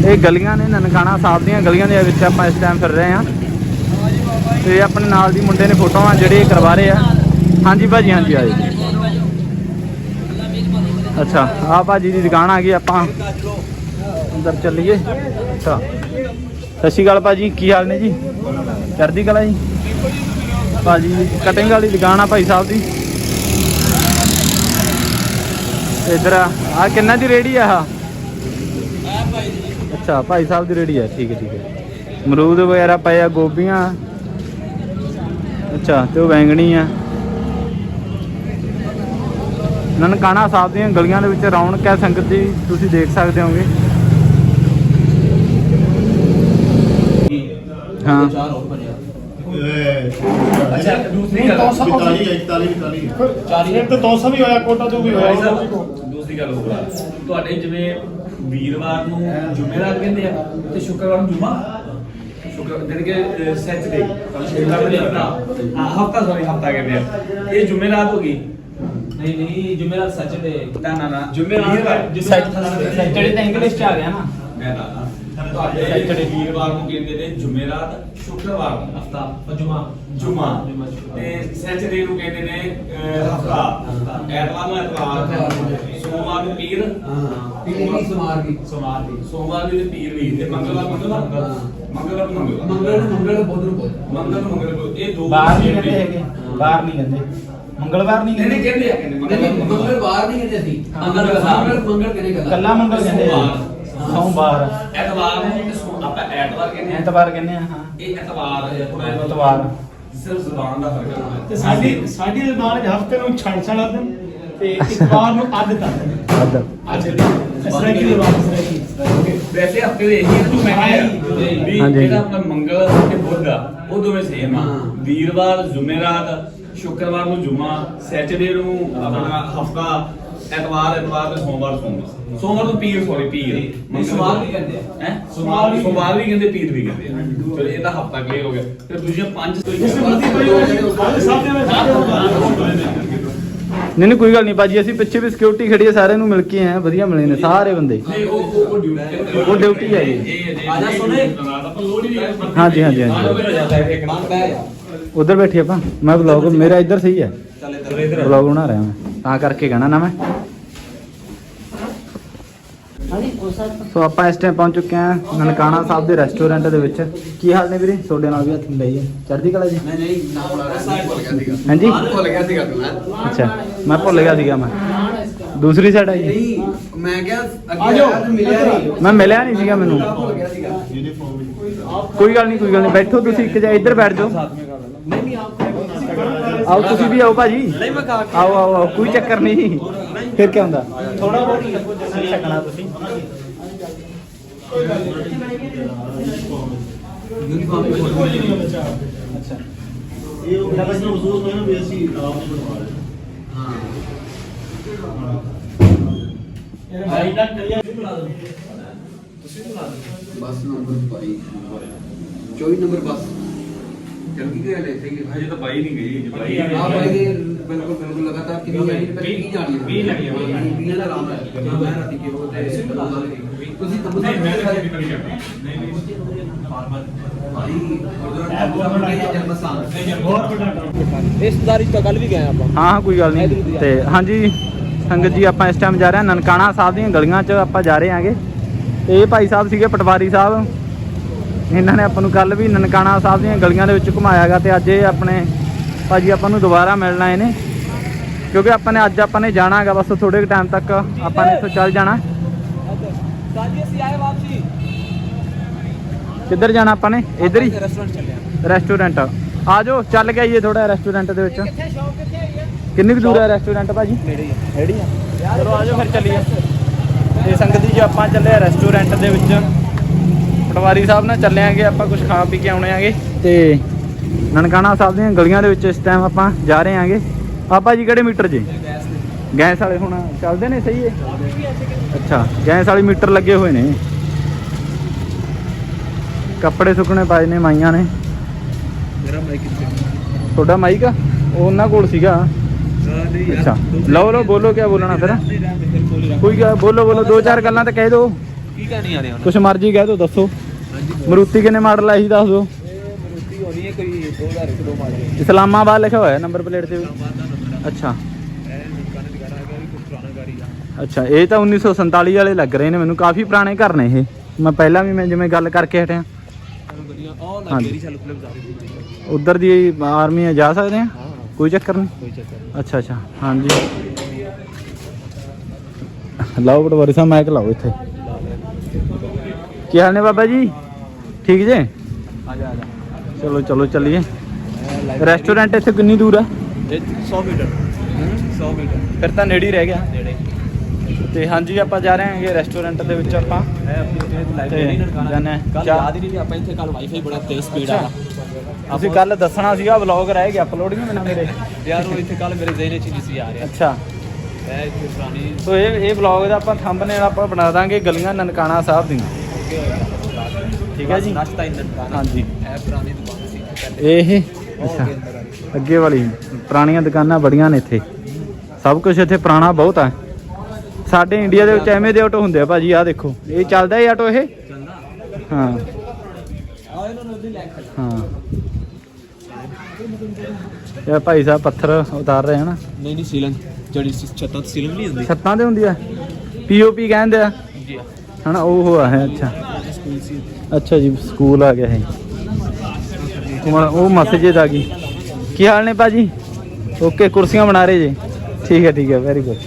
ਇਹ ਗਲੀਆਂ ਨੇ ਨਨਕਾਣਾ ਸਾਹਿਬ ਦੀਆਂ ਗਲੀਆਂ ਦੇ ਵਿੱਚ ਆਪਾਂ ਇਸ ਟਾਈਮ ਫਿਰ ਰਹੇ ਹਾਂ। ਤੇ ਆਪਣੇ ਨਾਲ ਦੀ ਮੁੰਡੇ ਨੇ ਫੋਟੋਆਂ ਜਿਹੜੇ ਕਰਵਾ ਰਹੇ ਆ। ਹਾਂਜੀ ਭਾਜੀ, ਹਾਂਜੀ ਆਏ ਅੱਛਾ ਆ ਭਾਜੀ ਦੀ ਦੁਕਾਨ ਆ ਗਈ, ਆਪਾਂ ਅੰਦਰ ਚੱਲੀਏ। ਅੱਛਾ। ਸਤਿ ਸ਼੍ਰੀ ਅਕਾਲ ਭਾਜੀ, ਕੀ ਹਾਲ ਨੇ ਜੀ? ਚੜ੍ਹਦੀ ਕਲਾ ਜੀ? ਭਾਜੀ ਕਟਿੰਗ ਵਾਲੀ ਦੁਕਾਨ ਆ ਭਾਈ ਸਾਹਿਬ ਦੀ। ਇਧਰ ਆ, ਆਹ ਕਿੰਨਾ ਦੀ ਰੇੜੀ ਆ ਆਹ? ਅੱਛਾ, ਭਾਈ ਸਾਹਿਬ ਦੀ ਰੇੜੀ ਆ, ਠੀਕ ਹੈ ਠੀਕ ਹੈ। ਮਰੂਦ ਵਗੈਰਾ ਪਏ ਆ, ਗੋਭੀਆਂ। ਅੱਛਾ, ਤੇ ਉਹ ਬੈਂਗਣੀ ਆ। ਨਨਕਾਣਾ ਸਾਹਿਬ ਦੀਆਂ ਗਲੀਆਂ ਦੇ ਵਿੱਚ ਰੌਣਕ ਹੈ ਸੰਗਤ ਦੀ ਤੁਸੀਂ ਦੇਖ ਸਕਦੇ ਹੋਗੇ। ਹਾਂ।
ਅੱਛਾ ਦੂਸਰੀ ਗੱਲ 41 41 41
ਤੇ ਤੋਸਾ ਵੀ ਹੋਇਆ ਕੋਟਾ ਤੋਂ ਵੀ
ਭਾਈ ਸਾਹਿਬ ਦੂਸਰੀ ਗੱਲ ਹੋਰ ਆ। ਤੁਹਾਡੇ ਜਿਵੇਂ ਵੀਰਵਾਰ ਨੂੰ ਜੁਮੇਰਾਤ ਕਹਿੰਦੇ ਆ ਤੇ ਸ਼ੁੱਕਰਵਾਰ ਨੂੰ ਜੁਮਾ? ਸ਼ੁੱਕਰ ਜਿਹੜੇ ਕਿ ਸੈਚਰਡੇ ਸ਼ੁੱਕਰਵਾਰ ਨੂੰ ਹਫਤਾ ਹਫਤਾ ਸੌਰੀ ਹਫਤਾ ਕਹਿੰਦੇ ਆ। ਇਹ ਜੁਮੇਰਾਤ ਹੋ ਗਈ।
ਨਹੀਂ ਨਹੀਂ ਜੁਮੇਰਾਤ ਸੈਚਰਡੇ
ਨਾ ਨਾ ਨਾ। ਜੁਮੇਰਾਤ
ਸੈਚਰਡੇ ਤਾਂ ਇੰਗਲਿਸ਼ ਚ ਆ ਗਿਆ ਨਾ।
ਮੈਂ ਦੱਸਦਾ। ਤੁਹਾਡੇ ਜਿਹੜੇ ਵੀਰਵਾਰ ਨੂੰ ਕਹਿੰਦੇ ਨੇ? ਜੁਮੇਰਾਤ ਸ਼ੁੱਕਰਵਾਰ ਨੂੰ ਹਫਤਾ ਜੁਮਾ। ਜੁਮਾ। ਤੇ ਸੈਚਰਡੇ ਨੂੰ ਕਹਿੰਦੇ ਨੇ ਹਫਤਾ। ਐਤਵਾਰ ਨੂੰ ਐਤਵਾਰ। ਸੋਮਵਾਰ ਨੂੰ ਪੀਰ।
ਪੀਲੀ ਸਮਾਰ ਦੀ।
ਸੋਮਵਾਰ ਦੀ। ਸੋਮਵਾਰ ਦੀ ਪੀਰ ਵੀ। ਤੇ ਮੰਗਲਵਾਰ ਮੰਗਲਵਾਰ? ਮੰਗਲਵਾਰ ਨੂੰ ਮੰਗਲਵਾਰ।
ਮੰਗਲ ਨੂੰ ਮੰਗਲ ਬੁੱਧ ਨੂੰ ਬੁੱਧ
ਮੰਗਲ ਨੂੰ ਮੰਗਲਵਾਰ। ਇਹ ਦੋ
ਬਾਹਰ ਨਹੀਂ ਕਹਿੰਦੇ ਹੈਗੇ। ਬਾਹਰ ਨਹੀਂ ਕਹਿੰਦੇ। ਮੰਗਲਵਾਰ ਨਹੀਂ
ਨਹੀਂ ਨਹੀਂ
ਕਹਿੰਦੇ।
ਕਹਿੰਦੇ ਆ। ਕਹਿੰਦੇ
ਨਹੀਂ
ਮੰਗਲਵਾਰ।
ਮੰਗਲਵਾਰ ਨਹੀਂ ਕਹਿੰਦੇ ਅਸੀਂ।
ਮੰਗਲ-
ਮੰਗਲ ਮੰਗਲ ਕਹਿੰਦੇ ਗੱਲ।
ਕੱਲਾ ਮੰਗਲ ਕਹਿੰਦੇ
ਸੋਮਵਾਰ।
ਸੋਮਵਾਰ।
ਐਤਵਾਰ ਨੂੰ ਤੇ ਸੋ- ਆਪਾਂ ਐਤਵਾਰ ਕਹਿੰਦੇ ਆ।
ਐਤਵਾਰ ਕਹਿੰਦੇ ਆ ਹਾਂ।
ਇਹ ਐਤਵਾਰ ਹੈ।
ਐਤਵਾਰ।
ਸਿਰਫ ਜ਼ੁਬਾਨ ਦਾ ਫ਼ਰਕ ਹੈ।
ਤੇ ਸਾਡੀ ਸਾਡੀ ਜ਼ਬਾਨ ਚ ਹਫ਼ਤੇ ਨੂੰ ਛੜ ਛੜਾ ਦਿਨ ਤੇ ਇਤਵਾਰ ਨੂੰ ਅੱਧ ਤੱਕ।
ਅੱਧ।
ਅੱਜ ਸਰਾਕੀ ਜ਼ਬਾਨ ਸਰਾਕੀ
ਵੈਸੇ ਹਫ਼ਤੇ ਦੇ ਇਹੀ ਤੂੰ ਮੈਂ ਵੀ
ਹਾਂਜੀ।
ਜਿਹੜਾ ਆਪਣਾ ਮੰਗਲ ਤੇ ਬੁੱਧ ਆ ਉਹ ਦੋਵੇਂ ਸੇਮ ਆ।
ਹਾਂ।
ਵੀਰਵਾਰ ਜੁਮੇਰਾਤ ਸ਼ੁੱਕਰਵਾਰ ਨੂੰ ਜੁਮਾ ਸੈਚਰਡੇ ਨੂੰ ਆਪਣਾ ਹਫਤਾ ਐਤਵਾਰ ਐਤਵਾਰ ਤੇ ਸੋਮਵਾਰ ਸੋਮਵਾਰ। ਸੋਮਵਾਰ ਨੂੰ ਪੀਰ ਸੌਰੀ ਪੀਰ।
ਨਹੀਂ, ਸੋਮਵਾਰ ਵੀ ਕਹਿੰਦੇ ਆ।
ਹੈ? ਸੋਮਵਾਰ ਵੀ ਸੋਮਵਾਰ ਵੀ ਕਹਿੰਦੇ ਪੀਰ ਵੀ ਕਹਿੰਦੇ। ਆ ਚਲੋ ਇਹ ਤਾਂ ਹਫਤਾ ਕਲੀਅਰ ਹੋ ਗਿਆ। ਤੇ ਦੂਜੇ ਪੰਜ
ਇਸ ਮਰਦੀ ਕੋਈ ਸਭ ਦੇ ਵਿੱਚ
ਨਹੀਂ ਨਹੀਂ ਕੋਈ ਗੱਲ ਨਹੀਂ ਭਾਜੀ ਅਸੀਂ ਪਿੱਛੇ ਵੀ ਸਿਕਿਉਰਿਟੀ ਖੜੀ ਹੈ ਸਾਰਿਆਂ ਨੂੰ ਮਿਲ ਕੇ ਆਏ ਆ ਵਧੀਆ ਮਿਲੇ ਨੇ ਸਾਰੇ ਬੰਦੇ।
ਨਹੀਂ ਉਹ ਉਹ ਡਿਊਟੀ
ਉਹ ਹੈ ਜੀ।
ਇਹ
ਆ ਜਾ ਸੁਣੇ।
ਆਪਾਂ ਲੋੜ ਹੀ। ਨਹੀਂ
ਹਾਂਜੀ, ਹਾਂਜੀ, ਹਾਂਜੀ। ਉਧਰ ਬੈਠੀ ਆਪਾਂ। ਮੈਂ ਵਲੌਗ ਮੇਰਾ ਇੱਧਰ ਸਹੀ ਹੈ। ਵਲੌਗ ਬਣਾ ਰਿਹਾ ਮੈਂ। ਤਾਂ ਕਰਕੇ ਕਹਿਣਾ ਨਾ ਮੈਂ। ਸੋ ਆਪਾਂ ਇਸ ਟਾਈਮ ਪਹੁੰਚ ਚੁੱਕੇ ਹਾਂ ਨਨਕਾਣਾ ਸਾਹਿਬ ਦੇ ਰੈਸਟੋਰੈਂਟ ਦੇ ਵਿੱਚ। ਕੀ ਹਾਲ ਨੇ ਵੀਰੇ? ਤੁਹਾਡੇ ਨਾਲ ਵੀ ਹੱਥ ਮਿਲਾਈਏ ਚੜ੍ਹਦੀ ਕਲਾ ਜੀ?
ਨਹੀਂ ਨਹੀਂ ਨਾ ਭੁੱਲ ਗਿਆ
ਹਾਂਜੀ?
ਭੁੱਲ ਗਿਆ ਸੀਗਾ ਤੂੰ
ਅੱਛਾ ਮੈਂ ਭੁੱਲ ਗਿਆ ਸੀਗਾ ਮੈਂ। ਦੂਸਰੀ ਸਾਈਡ ਆ ਜੀ
ਨਹੀਂ ਮੈਂ ਕਿਹਾ ਅੱਗੇ ਮਿਲਿਆ ਨਹੀਂ।
ਮੈਂ ਮਿਲਿਆ ਨਹੀਂ ਸੀਗਾ ਮੈਨੂੰ।
ਭੁੱਲ ਗਿਆ ਸੀਗਾ।
ਕੋਈ ਗੱਲ ਨਹੀਂ ਕੋਈ ਗੱਲ ਨਹੀਂ। ਬੈਠੋ ਤੁਸੀਂ ਇੱਕ ਜਾ ਇੱਧਰ ਬੈਠ ਜਾਓ।
ਨਹੀਂ ਨਹੀਂ ਆਪ
ਆਓ ਤੁਸੀਂ ਵੀ ਆਓ ਭਾਜੀ। ਨਹੀਂ ਮੈਂ ਆਓ ਆਓ ਆਓ ਕੋਈ ਚੱਕਰ ਨਹੀਂ। ਫਿਰ ਕੀ ਹੁੰਦਾ? ਥੋੜਾ ਬਹੁਤ ਹੀ ਛਕਣਾ ਤੁਸੀਂ।
ਯੂਨੀਫਾਰਮ ਵੀ ਗਿਆ
ਇਹ ਉਹ ਬਸ ਮਹਿਸੂਸ ਹੋਇਆ ਨਾ ਵੀ ਅਸੀਂ ਆਪ ਹੀ ਬਣਵਾ ਰਹੇ
ਹਾਂ। ਬਸ ਨੰਬਰ 22 24 ਨੰਬਰ ਬਸ। ਕੀ ਗੱਲ ਹੈ ਸਹੀ ਹੈ।
ਹਜੇ ਤਾਂ ਬਾਈ ਨਹੀਂ ਗਈ ਬਾਈ
ਆ ਭਾਈ ਦੇ ਬਿਲਕੁਲ ਬਿਲਕੁਲ ਲਗਾਤਾਰ ਕਿੰਨੀ ਆਈ ਪਰ ਕੀ ਜਾਣੀ ਹੈ 20 ਜਾਣੀ ਹੈ 20 ਦਾ ਆਰਾਮ ਹੈ। ਮੈਂ ਰਾਤੀ ਕੇ। ਉਹ ਤੇ ਤੁਸੀਂ
ਨਹੀਂ ਮੈਂ ਤਾਂ ਨਹੀਂ ਕਰਦਾ ਨਹੀਂ ਨਹੀਂ ਬਾਰ ਬਾਰ
ਵੱਡਾ
ਰਿਸ਼ਤੇਦਾਰੀ ਤੋਂ ਕੱਲ ਵੀ ਗਏ ਆਪਾਂ।
ਹਾਂ ਹਾਂ ਕੋਈ ਗੱਲ ਨਹੀਂ। ਤੇ ਹਾਂਜੀ ਸੰਗਤ ਜੀ ਆਪਾਂ ਇਸ ਟਾਈਮ ਜਾ ਰਹੇ ਹਾਂ ਨਨਕਾਣਾ ਸਾਹਿਬ ਦੀਆਂ ਗਲੀਆਂ 'ਚ ਆਪਾਂ ਜਾ ਰਹੇ ਹਾਂਗੇ। ਤੇ ਇਹ ਭਾਈ ਸਾਹਿਬ ਸੀਗੇ ਪਟਵਾਰੀ ਸਾਹਿਬ। ਇਹਨਾਂ ਨੇ ਆਪਾਂ ਨੂੰ ਕੱਲ ਵੀ ਨਨਕਾਣਾ ਸਾਹਿਬ ਦੀਆਂ ਗਲੀਆਂ ਦੇ ਵਿੱਚ ਘੁਮਾਇਆਗਾ ਤੇ ਅੱਜ ਇਹ ਆਪਣੇ ਭਾਜੀ ਆਪਾਂ ਨੂੰ ਦੁਬਾਰਾ ਮਿਲਣਾ ਇਹਨੇ ਕਿਉਂਕਿ ਆਪਾਂ ਨੇ ਅੱਜ ਆਪਾਂ ਨੇ ਜਾਣਾਗਾ ਬਸ ਥੋੜੇ ਟਾਈਮ ਤੱਕ ਆਪਾਂ ਨੇ ਇੱਥੋਂ ਚੱਲ ਜਾਣਾ। ਕਿੱਧਰ ਜਾਣਾ ਆਪਾਂ ਨੇ? ਇੱਧਰ ਹੀ?
ਰੈਸਟੋਰੈਂਟ
ਆ ਜਾਓ ਚੱਲ ਕੇ ਆਈਏ ਥੋੜਾ ਰੈਸਟੋਰੈਂਟ ਦੇ ਵਿੱਚ।
ਹੈ
ਕਿੰਨੀ ਕੁ ਦੂਰ ਹੈ ਰੈਸਟੋਰੈਂਟ ਭਾਜੀ?
ਨੇੜੇ ਹੀ ਆ।
ਰੈਡੀ ਆ। ਚਲੋ ਆਜੋ ਫਿਰ ਚੱਲੀਏ। ਤੇ ਸੰਗਤ ਜੀ ਜੀ ਆਪਾਂ ਚੱਲੇ ਆ ਰੈਸਟੋਰੈਂਟ ਦੇ ਵਿੱਚ ਪਟਵਾਰੀ ਸਾਹਿਬ ਨਾਲ ਚੱਲੇ ਆਂਗੇ, ਆਪਾਂ ਕੁਝ ਖਾ ਪੀ ਕੇ ਆਉਣੇ ਆਂਗੇ। ਤੇ ਨਨਕਾਣਾ ਸਾਹਿਬ ਦੀਆਂ ਗਲੀਆਂ ਦੇ ਵਿੱਚ ਇਸ ਟਾਈਮ ਆਪਾਂ ਜਾ ਰਹੇ ਆਂਗੇ। ਆਪਾਂ ਜੀ ਕਿਹੜੇ ਮੀਟਰ ਜੀ? ਗੈਸ ਵਾਲੇ ਹੁਣ ਚੱਲਦੇ ਨੇ, ਸਹੀ ਹੈ ਅੱਛਾ, ਗੈਸ ਵਾਲੇ ਮੀਟਰ ਲੱਗੇ ਹੋਏ ਨੇ। ਕੱਪੜੇ ਸੁੱਕਣੇ ਪਾਏ ਨੇ ਮਾਈਆਂ ਨੇ।
ਮੇਰਾ ਮਾਈਕ
ਤੁਹਾਡਾ ਮਾਈਕ ਆ? ਉਹਨਾਂ ਕੋਲ ਸੀਗਾ। ਅੱਛਾ, ਲਓ ਲਓ, ਬੋਲੋ, ਕਿਆ ਬੋਲਣਾ ਫਿਰ? ਕੋਈ ਗੱਲ, ਬੋਲੋ ਬੋਲੋ, ਦੋ ਚਾਰ ਗੱਲਾਂ ਤਾਂ ਕਹਿ ਦਿਓ।
ਕੀ ਕਹਿਣੀ ਆ ਰਹੇ ਹੁਣ
ਕੁਛ ਮਰਜ਼ੀ ਕਹਿ ਦਿਓ ਦੱਸੋ। ਮਰੂਤੀ ਕਿੰਨੇ ਮਾਡਲ ਆ ਇਹੀ ਦੱਸ ਦਿਓ।
ਮਰੂਤੀ ਹੋਣੀ ਹੈ ਕੋਈ 2001 ਦੋ ਮਾਡਲ
ਇਸਲਾਮਾਬਾਦ ਲਿਖਿਆ ਹੋਇਆ ਨੰਬਰ ਪਲੇਟ ਤੇ ਅੱਛਾ। ਅੱਛਾ ਇਹ ਤਾਂ 1947 ਵਾਲੇ ਲੱਗ ਰਹੇ ਨੇ ਮੈਨੂੰ ਕਾਫੀ ਪੁਰਾਣੇ ਘਰ ਨੇ ਇਹ। ਮੈਂ ਪਹਿਲਾਂ ਵੀ ਮੈਂ ਜਿਵੇਂ ਗੱਲ ਕਰਕੇ ਹਟਿਆ। ਉਧਰ ਦੀ ਆਰਮੀ ਆ ਜਾ ਸਕਦੇ ਆ? ਕੋਈ ਚੱਕਰ ਨਹੀਂ?
ਕੋਈ ਚੱਕਰ ਨਹੀਂ।
ਅੱਛਾ ਅੱਛਾ ਹਾਂਜੀ। ਲਾਓ ਪਟਵਾਰੀ ਸਾਹਿਬ ਮਾਈਕ ਲਾਓ ਇੱਥੇ। ਕੀ ਹਾਲ ਨੇ ਬਾਬਾ ਜੀ? ਠੀਕ ਜੇ?
ਆ ਜਾ ਆ ਜਾ
ਚਲੋ ਚਲੋ ਚੱਲੀਏ। ਰੈਸਟੋਰੈਂਟ ਇੱਥੇ ਕਿੰਨੀ ਦੂਰ ਆ?
ਇਹ 100 ਮੀਟਰ। 100 ਮੀਟਰ।
ਫਿਰ ਤਾਂ ਨੇੜੇ ਹੀ ਰਹਿ ਗਿਆ।
ਨੇੜੇ
ਤੇ ਹਾਂਜੀ ਆਪਾਂ ਜਾ ਰਹੇ ਹਾਂਗੇ ਰੈਸਟੋਰੈਂਟ ਦੇ ਵਿੱਚ ਆਪਾਂ।
ਯਾਦ ਹੀ ਨਹੀਂ ਆਪਾਂ ਇੱਥੇ ਕੱਲ ਵਾਈਫਾਈ ਬੜਾ ਤੇਜ਼ ਸਪੀਡ। ਆਇਆ
ਤੁਸੀਂ ਕੱਲ ਦੱਸਣਾ ਸੀਗਾ ਵਲੌਗ ਰਹਿ ਗਿਆ ਅਪਲੋਡ ਨਹੀਂ ਮੈਨੂੰ ਮੇਰੇ।
ਯਾਰ ਉਹ ਇੱਥੇ ਕੱਲ ਮੇਰੇ ਜ਼ਿਹਨ 'ਚ ਨਹੀਂ ਸੀ ਆ ਰਿਹਾ।
ਅੱਛਾ।
ਇਹ ਇੱਥੇ ਪੁਰਾਣੀ।
ਸੋ ਇਹ ਇਹ ਵਲੌਗ ਦਾ ਆਪਾਂ ਥੰਬਨੇਲ ਆਪਾਂ ਬਣਾ ਦਾਂਗੇ ਗਲੀਆਂ ਨਨਕਾਣਾ ਸਾਹਿਬ ਦੀਆਂ। ਠੀਕ ਹੈ ਜੀ?
ਨਾਸ਼ਤਾ ਨਨਕਾਣਾ।
ਹਾਂਜੀ।
ਇਹ ਪੁਰਾਣੀ ਦੁਕਾਨ ਸੀ
ਇਹ ਅੱਛਾ।
ਅੱਗੇ
ਵਾਲੀ। ਪੁਰਾਣੀਆਂ ਦੁਕਾਨਾਂ ਬੜੀਆਂ ਨੇ ਇੱਥੇ। ਸਭ ਕੁਝ ਇੱਥੇ ਪੁਰਾਣਾ ਬਹੁਤ ਆ। ਸਾਡੇ ਇੰਡੀਆ ਦੇ ਵਿੱਚ ਐਵੇਂ ਦੇ ਆਟੋ ਹੁੰਦੇ ਆ ਭਾਜੀ ਆਹ ਦੇਖੋ। ਇਹ ਚੱਲਦਾ ਇਹ ਆਟੋ ਇਹ?
ਚੱਲਦਾ।
ਹਾਂ। ਹਾਂ। ਇਹ ਭਾਈ ਸਾਹਿਬ ਪੱਥਰ ਉਤਾਰ ਰਹੇ ਹਨ
ਨਹੀਂ ਨਹੀਂ ਸੀਲਨ। ਜਿਹੜੀ ਛੱਤਾਂ ਤੇ ਸੀਲਨ ਨਹੀਂ ਹੁੰਦੀ?
ਛੱਤਾਂ ਤੇ ਹੁੰਦੀ ਆ? ਪੀਓਪੀ ਕਹਿੰਦੇ ਆ?
ਜੀ।
ਹਨਾ ਉਹ ਆ ਹੈ ਅੱਛਾ।
ਸਕੂਲ ਸੀ।
ਅੱਛਾ ਜੀ ਸਕੂਲ ਆ ਗਿਆ ਹੈ। ਉਹ ਮਸਜਿਦ ਆ ਗਈ। ਕੀ ਹਾਲ ਨੇ ਭਾਜੀ? ਓਕੇ ਕੁਰਸੀਆਂ ਬਣਾ ਰਹੇ ਜੀ। ਠੀਕ ਹੈ ਠੀਕ ਹੈ ਵੈਰੀ ਗੁੱਡ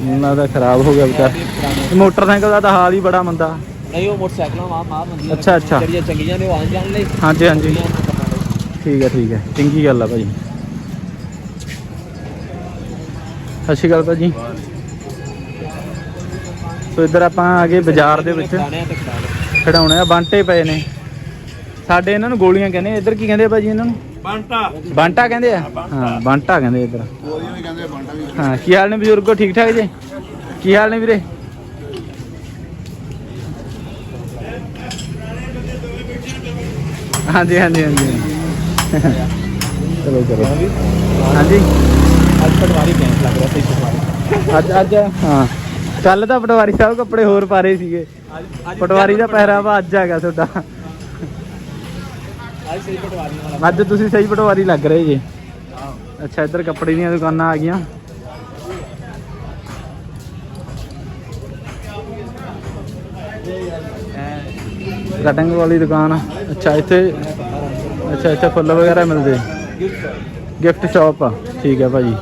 ਉਹਨਾਂ ਦਾ ਖਰਾਬ ਹੋ ਗਿਆ ਵਿਚਾਰ। ਮੋਟਰਸਾਈਕਲ ਦਾ ਤਾਂ ਹਾਲ ਹੀ ਬੜਾ ਮੰਦਾ।
ਨਹੀਂ ਉਹ ਮੋਟਰਸਾਈਕਲਾਂ ਮਾਂ ਮਾਂ ਮੰਦੀ
ਅੱਛਾ, ਅੱਛਾ।
ਜਿਹੜੀਆਂ ਚੰਗੀਆਂ ਨੇ ਉਹ ਆਉਣ ਜਾਣ ਲਈ।
ਹਾਂਜੀ ਹਾਂਜੀ। ਠੀਕ ਹੈ ਠੀਕ ਹੈ ਚੰਗੀ ਗੱਲ ਆ ਭਾਜੀ। ਸਤਿ ਸ਼੍ਰੀ ਅਕਾਲ ਭਾਜੀ। ਸੋ ਇੱਧਰ ਆਪਾਂ ਆ ਗਏ ਬਾਜ਼ਾਰ ਦੇ ਵਿੱਚ।
ਖਿਡਾਉਣੇ ਆ
ਬਾਂਟੇ ਪਏ ਨੇ। ਸਾਡੇ ਇਹਨਾਂ ਨੂੰ ਗੋਲੀਆਂ ਕਹਿੰਦੇ। ਇੱਧਰ ਕੀ ਕਹਿੰਦੇ ਆ ਭਾਜੀ ਇਹਨਾਂ ਨੂੰ?
ਬੰਟਾ।
ਬਾਂਟਾ ਕਹਿੰਦੇ ਆ? ਹਾਂ ਬਾਂਟਾ। ਕਹਿੰਦੇ ਇੱਧਰ।
ਗੋਲੀਆਂ ਵੀ ਕਹਿੰਦੇ ਬੰਟਾ ਵੀ
ਹਾਂ ਕੀ ਹਾਲ ਨੇ ਬਜ਼ੁਰਗੋ ਠੀਕ ਠਾਕ ਜੀ? ਕੀ ਹਾਲ ਨੇ ਵੀਰੇ? ਹਾਂਜੀ ਹਾਂਜੀ ਹਾਂਜੀ। ਚਲੋ ਚਲੋ। ਹਾਂਜੀ।
ਅੱਜ ਪਟਵਾਰੀ ਕੈਂਪ ਲੱਗ ਰਿਹਾ
ਅੱਜ ਅੱਜ, ਹਾਂ। ਕੱਲ ਤਾਂ ਪਟਵਾਰੀ ਸਾਹਿਬ ਕੱਪੜੇ ਹੋਰ ਪਾ ਰਹੇ ਸੀਗੇ। ਪਟਵਾਰੀ ਦਾ ਪਹਿਰਾਵਾ ਅੱਜ ਹੈਗਾ ਤੁਹਾਡਾ।
ਅੱਜ ਸਹੀ ਪਟਵਾਰੀ ਵਾਲਾ
ਅੱਜ ਤੁਸੀਂ ਸਹੀ ਪਟਵਾਰੀ ਲੱਗ ਰਹੇ ਜੀ। ਅੱਛਾ, ਇੱਧਰ ਕੱਪੜੇ ਦੀਆਂ ਦੁਕਾਨਾਂ ਆ ਗਈਆਂ। ਕਟਿੰਗ ਵਾਲੀ ਦੁਕਾਨ ਅੱਛਾ, ਇੱਥੇ ਅੱਛਾ, ਇੱਥੇ ਫੁੱਲ ਵਗੈਰਾ ਮਿਲਦੇ। ਗਿਫਟ ਸ਼ਾਪ ਆ। ਠੀਕ ਹੈ ਭਾਜੀ।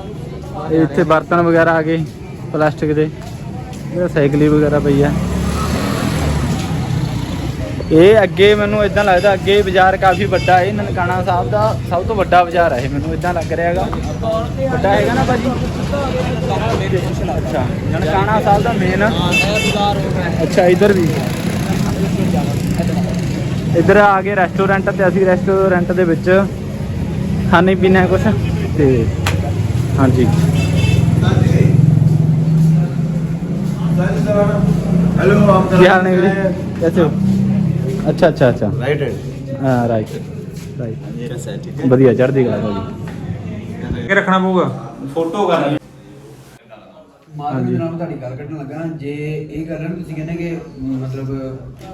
ਇਹ ਇੱਥੇ ਬਰਤਨ ਵਗੈਰਾ ਆ ਗਏ, ਪਲਾਸਟਿਕ ਦੇ। ਇਹ ਸਾਈਕਲੀ ਵਗੈਰਾ ਪਈ ਆ। ਇਹ ਅੱਗੇ ਮੈਨੂੰ ਇਦਾਂ ਲੱਗਦਾ, ਅੱਗੇ ਬਾਜ਼ਾਰ ਕਾਫੀ ਵੱਡਾ ਹੈ ਨਨਕਾਣਾ ਸਾਹਿਬ ਦਾ ਸਭ ਤੋਂ ਵੱਡਾ ਬਾਜ਼ਾਰ ਹੈ ਇਹ, ਮੈਨੂੰ ਇਦਾਂ ਲੱਗ ਰਿਹਾ ਹੈਗਾ। ਵੱਡਾ ਹੈਗਾ ਨਾ ਭਾਜੀ? ਅੱਛਾ, ਨਨਕਾਣਾ ਸਾਹਿਬ ਦਾ ਮੇਨ ਅੱਛਾ, ਇਧਰ ਵੀ। ਇਧਰ ਆ ਗਏ ਰੈਸਟੋਰੈਂਟ ਤੇ, ਅਸੀਂ ਰੈਸਟੋਰੈਂਟ ਦੇ ਵਿੱਚ ਖਾਣੇ ਪੀਣੇ ਕੁਝ ਤੇ ਹਾਂਜੀ।
हेलो आप
ਕੀ ਹਾਲ ਨੇ ਵੀਰੇ ਕੈਸੇ ਹੋ ਅੱਛਾ ਅੱਛਾ ਅੱਛਾ
राइट
ਹਾਂ ਰਾਈਟ ਰਾਈਟ ਵਧੀਆ ਚੜ੍ਹਦੀ ਕਲਾ ਭਾਜੀ
ਕਿ ਰੱਖਣਾ ਪਊਗਾ ਫੋਟੋ ਕਰ
ਮਾਧਵ ਦੇ ਨਾਲ ਤੁਹਾਡੀ ਗੱਲ ਕੱਢਣ ਲੱਗਾ ਜੇ ਇਹ ਗੱਲ ਹੈ ਨਾ ਤੁਸੀਂ ਕਹਿੰਦੇ ਕਿ ਮਤਲਬ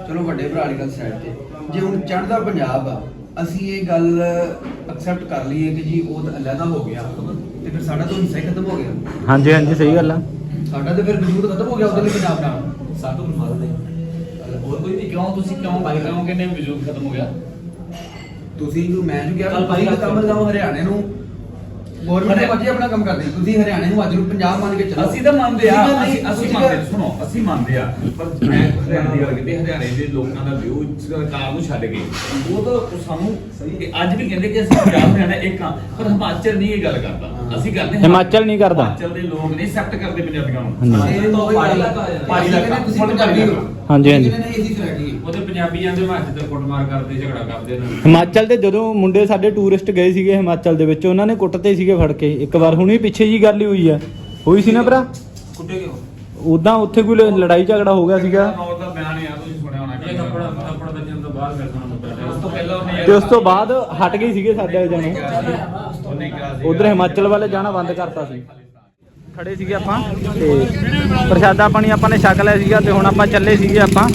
ਚਲੋ ਵੱਡੇ ਭਰਾ ਵਾਲੀ ਗੱਲ ਸਾਈਡ ਤੇ ਜੇ ਹੁਣ ਚੜ੍ਹਦਾ ਪੰਜਾਬ ਆ ਅਸੀਂ ਇਹ ਗੱਲ ਐਕਸੈਪਟ ਕਰ ਲਈਏ ਕਿ ਜੀ ਉਹ ਤਾਂ ਅਲੱਗਾ ਹੋ ਗਿਆ ਤੇ ਫਿਰ ਸਾਡਾ ਤਾਂ ਹਿੱਸਾ ਹੀ ਖਤਮ ਹੋ ਗਿਆ
ਹਾਂਜੀ ਹਾਂਜੀ ਸਹੀ ਗੱਲ ਆ
ਸਾਡਾ ਤਾਂ ਫਿਰ ਵਜੂਦ ਖਤਮ ਹੋ ਗਿਆ ਉਹਦੇ ਲਈ ਪੰਜਾਬ ਨਾਲ।
ਸਾਧੂ ਨੂੰ ਮਾਰ ਦੇ
ਹੋਰ ਕੋਈ ਨਹੀਂ ਕਿਉਂ ਤੁਸੀਂ ਕਿਉਂ ਬਾਈ ਕਿਉਂ ਕਹਿੰਦੇ ਵਜੂਦ ਖਤਮ ਹੋ ਗਿਆ?
ਤੁਸੀਂ ਨੂੰ ਮੈਂ ਜੋ ਕਿਹਾ ਤੁਸੀਂ
ਭਾਈ
ਕੰਮ ਲਗਾਓ ਹਰਿਆਣੇ ਨੂੰ। ਗਵਰਨਮੈਂਟ ਦੇ ਬੱਚੇ ਆਪਣਾ ਕੰਮ ਕਰਦੇ। ਤੁਸੀਂ ਹਰਿਆਣੇ ਨੂੰ ਅੱਜ ਨੂੰ ਪੰਜਾਬ ਮੰਨ ਕੇ ਚੱਲੋ।
ਅਸੀਂ ਤਾਂ ਮੰਨਦੇ ਆ। ਅਸੀਂ ਮੰਨਦੇ ਸੁਣੋ ਅਸੀਂ ਮੰਨਦੇ ਆ। ਪਰ ਮੈਂ ਹਰਿਆਣੇ ਦੀ ਗੱਲ ਕੀਤੀ ਹਰਿਆਣੇ ਦੇ ਲੋਕਾਂ ਦਾ ਵਿਊ ਸਰਕਾਰ ਨੂੰ ਛੱਡ ਕੇ। ਉਹ ਤਾਂ ਸਾਨੂੰ ਸਹੀ ਅੱਜ ਵੀ ਕਹਿੰਦੇ ਕਿ ਅਸੀਂ ਪੰਜਾਬ ਹਰਿਆਣਾ ਇੱਕ ਆ ਪਰ ਹਿਮਾਚਲ ਨਹੀਂ ਇਹ ਗੱਲ ਕਰਦਾ। ਅਸੀਂ ਕਰਦੇ। ਹਾਂ-
ਹਿਮਾਚਲ ਨਹੀਂ ਕਰਦਾ।
ਹਿਮਾਚਲ ਦੇ ਲੋਕ ਨਹੀਂ ਐਕਸੈਪਟ ਕਰਦੇ ਪੰਜਾਬੀਆਂ ਨੂੰ।
ਇਹ ਤਾਂ
ਪਹਾੜੀ ਇਲਾਕਾ।
ਪਹਾੜੀ ਇਲਾਕਾ।
ਤੁਸੀਂ ਪੰਜਾਬੀ ਹੋ
ਹਾਂਜੀ, ਹਾਂਜੀ।
ਉਹਦੇ ਪੰਜਾਬੀ ਜਾਂਦੇ ਹਿਮਾਚਲ ਤੇ ਕੁੱਟਮਾਰ ਕਰਦੇ ਝਗੜਾ ਕਰਦੇ ਨੇ।
ਹਿਮਾਚਲ ਦੇ ਜਦੋਂ ਮੁੰਡੇ ਸਾਡੇ ਟੂਰਿਸਟ ਗਏ ਸੀਗੇ ਹਿਮਾਚਲ ਦੇ ਵਿੱਚ ਉਹਨਾਂ ਨੇ ਕੁੱਟਤੇ ਸੀਗੇ ਫੜ ਕੇ। ਇੱਕ ਵਾਰ ਹੁਣੀ ਪਿੱਛੇ ਜੀ ਗੱਲ ਹੀ ਹੋਈ ਆ। ਹੋਈ ਸੀ ਨਾ ਭਰਾ?
ਕੁੱਟੇ ਕਿਉਂ?
ਉਦਾਂ ਉੱਥੇ ਕੋਈ ਲੜਾਈ ਝਗੜਾ ਹੋ ਗਿਆ ਸੀਗਾ।
ਨੌਰ ਦਾ ਬਿਆਨ ਆ ਤੁਸੀਂ ਸੁਣਿਆ ਹੋਣਾ। ਕਿ ਥੱਪੜ ਥੱਪੜ ਵੱਜਣ ਤੋਂ ਬਾਅਦ ਫਿਰ ਸਾਨੂੰ ਮੁੱਕਾ ਉਸ ਤੋਂ ਪਹਿਲਾਂ ਉਹਨੇ
ਤੇ ਉਸ ਤੋਂ ਬਾਅਦ ਹਟ ਗਏ ਸੀਗੇ ਸਾਡੇ ਜਾਣੋਂ।
ਉਹਨੇ ਕਿਹਾ ਸੀ
ਉਧਰ ਹਿਮਾਚਲ ਵੱਲ ਜਾਣਾ ਬੰਦ ਕਰਤਾ ਸੀ। ਖੜੇ ਸੀਗੇ ਆਪਾਂ ਤੇ ਪ੍ਰਸ਼ਾਦਾ ਪਾਣੀ ਆਪਾਂ ਨੇ ਛਕ ਲਿਆ ਸੀਗਾ ਤੇ ਹੁਣ ਆਪਾਂ ਚੱਲੇ ਸੀਗੇ ਆਪਾਂ।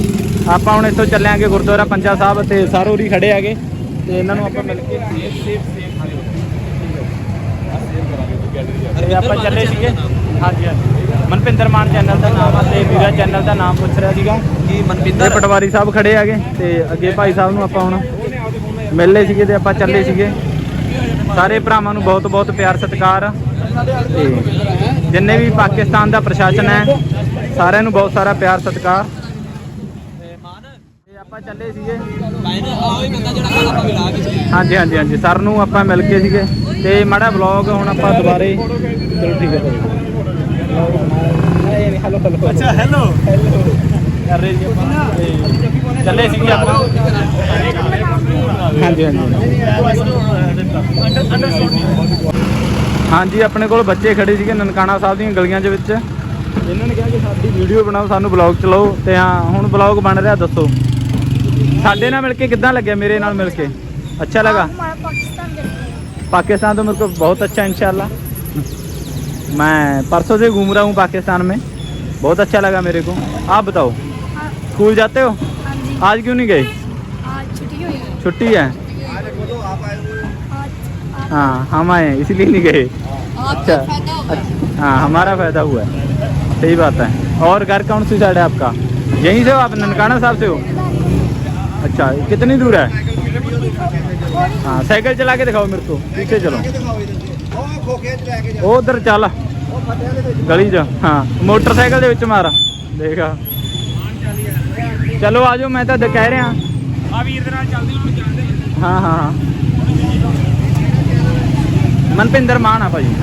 ਆਪਾਂ ਹੁਣ ਇੱਥੋਂ ਚੱਲਿਆਂਗੇ ਗੁਰਦੁਆਰਾ ਪੰਜਾ ਸਾਹਿਬ ਤੇ ਸਾਰੋਰੀ ਖੜੇ ਆਗੇ ਤੇ ਇਹਨਾਂ ਨੂੰ ਆਪਾਂ ਮਿਲ ਕੇ ਤੇ ਆਪਾਂ ਚੱਲੇ ਸੀਗੇ। ਹਾਂਜੀ ਹਾਂਜੀ। ਮਨਪਿੰਦਰ ਮਾਨ ਚੈਨਲ ਦਾ ਨਾਮ ਆ ਤੇ ਵੀਰਾ ਚੈਨਲ ਦਾ ਨਾਮ ਪੁੱਛ ਰਿਹਾ ਸੀਗਾ।
ਕੀ ਮਨਪਿੰਦਰ?
ਪਟਵਾਰੀ ਸਾਹਿਬ ਖੜੇ ਹੈਗੇ ਤੇ ਅੱਗੇ ਭਾਈ ਸਾਹਿਬ ਨੂੰ ਆਪਾਂ ਹੁਣ ਮਿਲਲੇ ਸੀਗੇ ਤੇ ਆਪਾਂ ਚੱਲੇ ਸੀਗੇ। ਸਾਰੇ ਭਰਾਵਾਂ ਨੂੰ ਬਹੁਤ ਬਹੁਤ ਪਿਆਰ ਸਤਿਕਾਰ। ਤੇ ਜਿੰਨੇ ਵੀ ਪਾਕਿਸਤਾਨ ਦਾ ਪ੍ਰਸ਼ਾਸਨ ਹੈ, ਸਾਰਿਆਂ ਨੂੰ ਬਹੁਤ ਸਾਰਾ ਪਿਆਰ, ਸਤਿਕਾਰ। ਤੇ ਆਪਾਂ ਚੱਲੇ ਸੀਗੇ। ਹਾਂਜੀ ਹਾਂਜੀ ਹਾਂਜੀ। ਸਰ ਨੂੰ ਆਪਾਂ ਮਿਲ ਕੇ ਸੀਗੇ। ਤੇ ਮਾੜਾ ਵਲੌਗ ਹੁਣ ਆਪਾਂ ਦੁਬਾਰੇ ਚਲੋ ਠੀਕ ਹੈ।
ਹੈਲੋ ਹੈਲੋ
ਅੱਛਾ ਹੈਲੋ
ਕਰ ਰਹੇ ਸੀ ਆਪਾਂ ਚੱਲੇ ਸੀਗੇ ਆਪਾਂ। ਹਾਂਜੀ ਹਾਂਜੀ। ਹਾਂਜੀ ਆਪਣੇ ਕੋਲ ਬੱਚੇ ਖੜੇ ਸੀਗੇ ਨਨਕਾਣਾ ਸਾਹਿਬ ਦੀਆਂ ਗਲੀਆਂ ਦੇ ਵਿੱਚ ਇਹਨਾਂ ਨੇ ਕਿਹਾ ਕਿ ਸਾਡੀ ਵੀਡੀਓ ਬਣਾਓ ਸਾਨੂੰ ਬਲੌਗ ਚਲਾਓ ਤੇ ਹਾਂ ਹੁਣ ਬਲੌਗ ਬਣ ਰਿਹਾ ਦੱਸੋ ਸਾਡੇ ਨਾਲ ਮਿਲ ਕੇ ਕਿੱਦਾਂ ਲੱਗਿਆ ਮੇਰੇ ਨਾਲ ਮਿਲ ਕੇ अच्छा लगा
हमारा पाकिस्तान देखते
पाकिस्तान तो मेरे को बहुत अच्छा इंशाल्लाह मैं परसों से घूम रहा हूँ पाकिस्तान में बहुत अच्छा लगा मेरे को आप बताओ
हाँ
स्कूल जाते हो
हाँ जी
आज क्यों नहीं गए
आज छुट्टी हुई है
छुट्टी है
आज
हाँ हम आए हैं इसलिए नहीं गए अच्छा अच्छा हाँ हमारा फायदा हुआ है सही बात है और घर कौन सी साइड है आपका यहीं से हो आप ननकाना साहब से हो अच्छा कितनी दूर है हाँ साइकिल चला के दिखाओ मेरे को पीछे चलो ਉਹ ਉਧਰ ਚੱਲ ਗਲੀ 'ਚ ਹਾਂ ਮੋਟਰਸਾਈਕਲ ਦੇ ਵਿੱਚ ਮਾਰ ਦੇਖਾ ਚਲੋ ਆਜੋ ਮੈਂ ਤਾਂ ਦ- ਕਹਿ ਰਿਹਾ
ਆ ਵੀਰ ਦੇ ਨਾਲ ਚੱਲਦੇ ਹੁਣ ਜਾਂਦੇ
ਹਾਂ ਹਾਂ ਹਾਂ ਮਨਪਿੰਦਰ ਮਾਨ ਆ ਭਾਜੀ।